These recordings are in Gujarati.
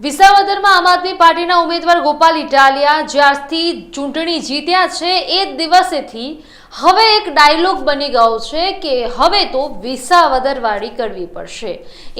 વિસાવદરમાં આમ આદમી પાર્ટીના ઉમેદવાર ગોપાલ ઇટાલિયા જ્યારથી ચૂંટણી જીત્યા છે એ દિવસેથી હવે એક ડાયલોગ બની ગયો છે કે હવે તો વિસાવદરવાળી કરવી પડશે.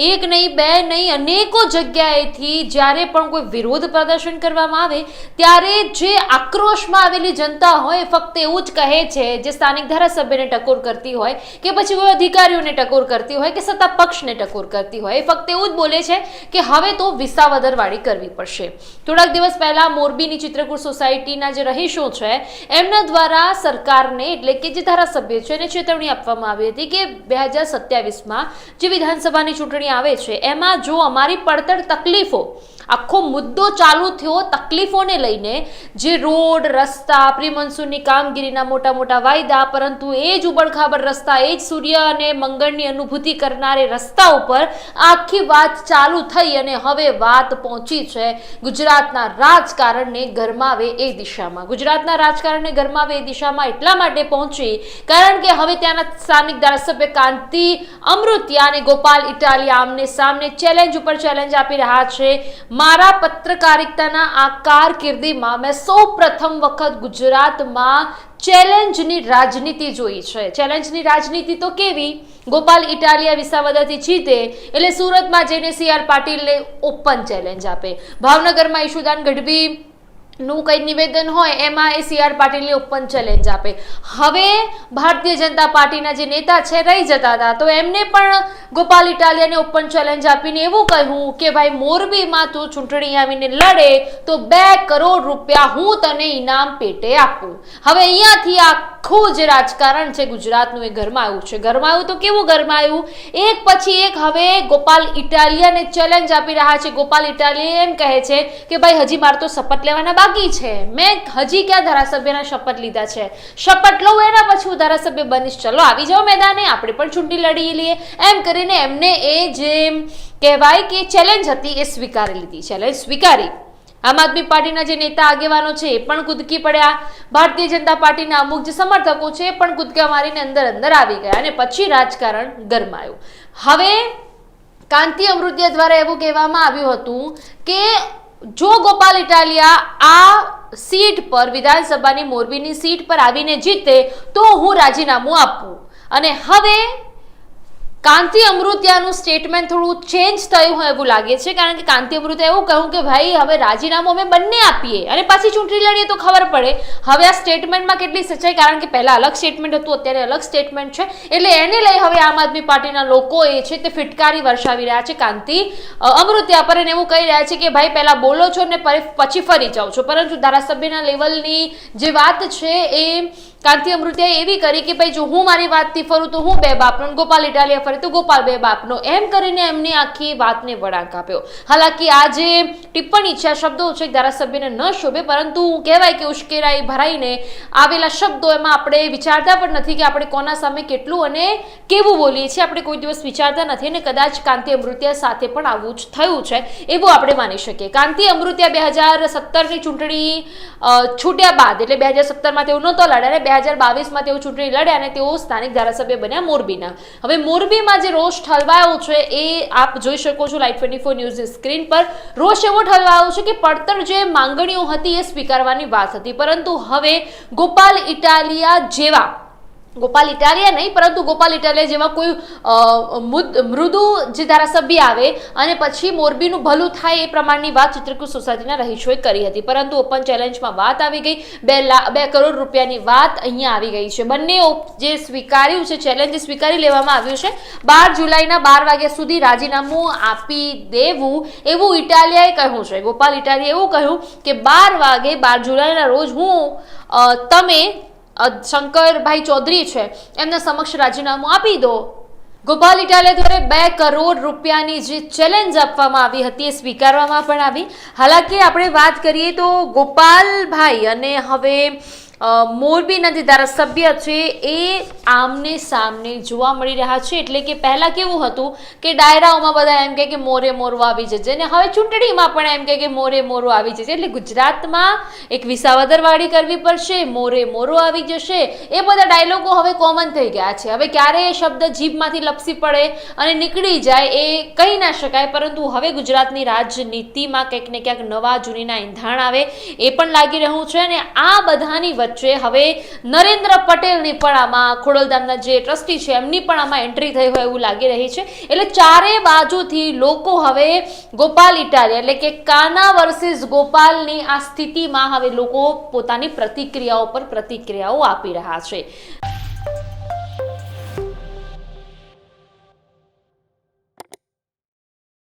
એક નહીં, બે નહીં, અનેકો જગ્યાએથી જ્યારે પણ કોઈ વિરોધ પ્રદર્શન કરવામાં આવે, ત્યારે જે આક્રોશમાં આવેલી જનતા હોય ફક્ત એવું જ કહે છે જે સ્થાનિક ધારાસભ્યને ટકોર કરતી હોય કે પછી કોઈ અધિકારીઓને ટકોર કરતી હોય કે સત્તા પક્ષને ટકોર કરતી હોય. એ ફક્ત એવું જ બોલે છે કે હવે તો વિસાવદરવાળી કરવી પડશે. થોડાક દિવસ પહેલા મોરબીની ચિત્રકૂટ સોસાયટીના જે રહીશો છે, એમના દ્વારા સરકારને એટલે કે જે ધારાસભ્ય છે, એને ચેતવણી આપવામાં આવી હતી કે બે હજાર સત્યાવીસમાં જે વિધાનસભાની ચૂંટણી આવે છે, એમાં જો અમારી પડતર તકલીફો આખો મુદ્દો ચાલુ થયો તકલીફોને લઈને. જે રોડ, રસ્તા પ્રી કામગીરીના મોટા મોટા વાયદા, પરંતુ એ જ ઉબડખાબડ રસ્તા, એ જ સૂર્ય અને મંગળની અનુભૂતિ કરનારે રસ્તા ઉપર આખી વાત ચાલુ થઈ અને હવે વાત પહોંચી છે ગુજરાતના રાજકારણને ગરમાવે એ દિશામાં. ગુજરાતના રાજકારણને ગરમાવે એ દિશામાં એટલા માટે પહોંચી, કારણ કે હવે ત્યાંના સ્થાનિક ધારાસભ્ય કાંતિ અમૃતિયા અને ગોપાલ ઇટાલિયા આમને સામને ચેલેન્જ ઉપર ચેલેન્જ આપી રહ્યા છે. મારા પત્રકારિતાના આ કારકિર્દીમાં મેં સૌ પ્રથમ વખત ગુજરાતમાં ચેલેન્જની રાજનીતિ જોઈ છે. ચેલેન્જની રાજનીતિ તો કેવી? ગોપાલ ઇટાલિયા વિસાવદરથી જીતે, એટલે સુરતમાં જઈને સી આર પાટીલને ઓપન ચેલેન્જ આપે. ભાવનગરમાં ઈશુદાન ગઢવી નું કંઈ નિવેદન હોય, એમાં એ સી આર પાટીલને ઓપન ચેલેન્જ આપે. હવે ભારતીય જનતા પાર્ટીના જે નેતા છે, રહી જતા હતા, તો એમને પણ ગોપાલ ઇટાલિયાને ઓપન ચેલેન્જ આપીને એવું કહ્યું કે, ભાઈ, મોરબીમાં તું ચૂંટણી આવીને લડે, તો બે કરોડ રૂપિયા હું તને ઇનામ પેટે આપું. હવે અહીંયાથી આખું જે રાજકારણ છે ગુજરાતનું એ ગરમાયું છે. ગરમાયું તો કેવું ગરમાયું? એક પછી એક હવે ગોપાલ ઇટાલિયાને ચેલેન્જ આપી રહ્યા છે. ગોપાલ ઇટાલિયા એમ કહે છે કે, ભાઈ, હજી મારે તો શપથ લેવાના બાકી છે. મેં હજી ક્યાં ધારાસભ્યના શપથ લીધા છે? શપથ લઉં એના પછી હું ધારાસભ્ય બનીશ. ચલો, આવી જાઓ મેદાને, આપણે પણ ચૂંટણી લડી લઈએ. એમ કરીને એમને એ જે કહેવાય કે ચેલેન્જ હતી, એ સ્વીકારી લીધી. ચેલેન્જ સ્વીકારી. આમ આદમી પાર્ટીના જે નેતા આગેવાનો છે, એ પણ કૂદકી પડ્યા. ભારતીય જનતા પાર્ટીના અમુક જે સમર્થકો છે, એ પણ કૂદકા મારીને અંદર અંદર આવી ગયા અને પછી રાજકારણ ગરમાયું. હવે કાંતિ અમૃતિયા દ્વારા એવું કહેવામાં આવ્યું હતું કે જો ગોપાલ ઇટાલિયા આ સીટ પર વિધાનસભાની મોરબીની સીટ પર આવીને જીતે, તો હું રાજીનામું આપું. અને હવે કાંતિ અમૃતિયાનું સ્ટેટમેન્ટ થોડું ચેન્જ થયું હોય એવું લાગે છે, કારણ કે કાંતિ અમૃતિયા એવું કહ્યું કે ભાઈ, હવે રાજીનામું અમે બંને આપીએ અને પાછી ચૂંટણી લડીએ તો ખબર પડે. હવે આ સ્ટેટમેન્ટમાં કેટલી સચ્ચાઈ, કારણ કે પહેલાં અલગ સ્ટેટમેન્ટ હતું, અત્યારે અલગ સ્ટેટમેન્ટ છે. એટલે એને લઈ હવે આમ આદમી પાર્ટીના લોકો એ છે તે ફિટકારી વર્ષાવી રહ્યા છે કાંતિ અમૃતિયા પર અને એવું કહી રહ્યા છે કે ભાઈ, પહેલાં બોલો છો ને પછી ફરી જાઓ છો. પરંતુ ધારાસભ્યના લેવલની જે વાત છે એ કાંતિ અમૃતિયાએ એવી કરી કે ભાઈ જો હું મારી વાતથી ફરું તો હું બે બાપનો ગોપાલ ઇટાલિયા ફરે તો ગોપાલ બે બાપનો. એમ કરીને એમની આખી વાતને વળાંક આપ્યો. હાલાકી આ જે ટિપ્પણી છે, આ શબ્દો છે, ધારાસભ્યને ન શોભે, પરંતુ કહેવાય કે ઉશ્કેરાઈ ભરાઈને આવેલા શબ્દો એમાં આપણે વિચારતા પણ નથી કે આપણે કોના સામે કેટલું અને કેવું બોલીએ છીએ. આપણે કોઈ દિવસ વિચારતા નથી અને કદાચ કાંતિ અમૃતિયા સાથે પણ આવું જ થયું છે, એવું આપણે માની શકીએ. કાંતિ અમૃતિયા બે હજાર સત્તરની ચૂંટણી છૂટ્યા બાદ, એટલે બે હજાર સત્તરમાં તેઓ નહોતો લડ્યા, અને બે હજાર બાવીસમાં તેઓ ચૂંટણી લડ્યા અને તેઓ સ્થાનિક ધારાસભ્ય બન્યા મોરબીના. હવે મોરબીમાં જે રોષ ઠલવાયો છે એ આપ જોઈ શકો છો લાઈવ ટ્વેન્ટી ફોર ન્યૂઝની સ્ક્રીન પર. રોષ એવો ઠલવાયો છે કે પડતર જે માંગણીઓ હતી એ સ્વીકારવાની વાત હતી. પરંતુ હવે ગોપાલ ઇટાલિયા જેવા ગોપાલ ઇટાલિયા નહીં, પરંતુ ગોપાલ ઇટાલિયા જેવા કોઈ મૃદુ જે ધારાસભ્ય આવે અને પછી મોરબીનું ભલું થાય એ પ્રમાણની વાત ચિત્રકૂટ સોસાયટીના રહીશોએ કરી હતી. પરંતુ ઓપન ચેલેન્જમાં વાત આવી ગઈ. બે બે કરોડ રૂપિયાની વાત અહીંયા આવી ગઈ છે. બંને જે સ્વીકાર્યું છે, ચેલેન્જ સ્વીકારી લેવામાં આવ્યું છે. બાર જુલાઈના બાર વાગ્યા સુધી રાજીનામું આપી દેવું એવું ઇટાલિયાએ કહ્યું છે. ગોપાલ ઇટાલિયાએ એવું કહ્યું કે બાર વાગે, બાર જુલાઈના રોજ હું તમે શંકરભાઈ ચૌધરી છે, એમના સમક્ષ રાજીનામું આપી દો. ગોપાલ ઇટાલિયા દ્વારા બે કરોડ રૂપિયાની જે ચેલેન્જ આપવામાં આવી હતી, એ સ્વીકારવામાં પણ આવી. હાલાકી આપણે વાત કરીએ તો ગોપાલભાઈ અને હવે મોરબીના જે ધારાસભ્ય છે, એ આમને સામને જોવા મળી રહ્યા છે. એટલે કે પહેલા કેવું હતું કે ડાયરાઓમાં બધા એમ કહે કે મોરે મોરો આવી જશે અને હવે ચૂંટણીમાં પણ એમ કહે કે મોરે મોરો આવી જશે એટલે ગુજરાતમાં એક વિસાવદરવાળી કરવી પડશે, મોરે મોરો આવી જશે. એ બધા ડાયલોગો હવે કોમન થઈ ગયા છે. હવે ક્યારે એ શબ્દ જીભમાંથી લપસી પડે અને નીકળી જાય એ કહી ના શકાય, પરંતુ હવે ગુજરાતની રાજનીતિમાં કંઈક ને ક્યાંક નવા જૂનીના ઈંધાણ આવે એ પણ લાગી રહ્યું છે અને આ બધાની વચ્ચે હવે નરેન્દ્ર પટેલની પણ આમાં ખોડલધામના જે ટ્રસ્ટી છે, એમની પણ આમાં એન્ટ્રી થઈ હોય એવું લાગી રહી છે. એટલે ચારે બાજુથી લોકો હવે ગોપાલ ઇટાલિયા એટલે કે કાના વર્સિસ ગોપાલની આ સ્થિતિમાં હવે લોકો પોતાની પ્રતિક્રિયાઓ પર પ્રતિક્રિયાઓ આપી રહ્યા છે.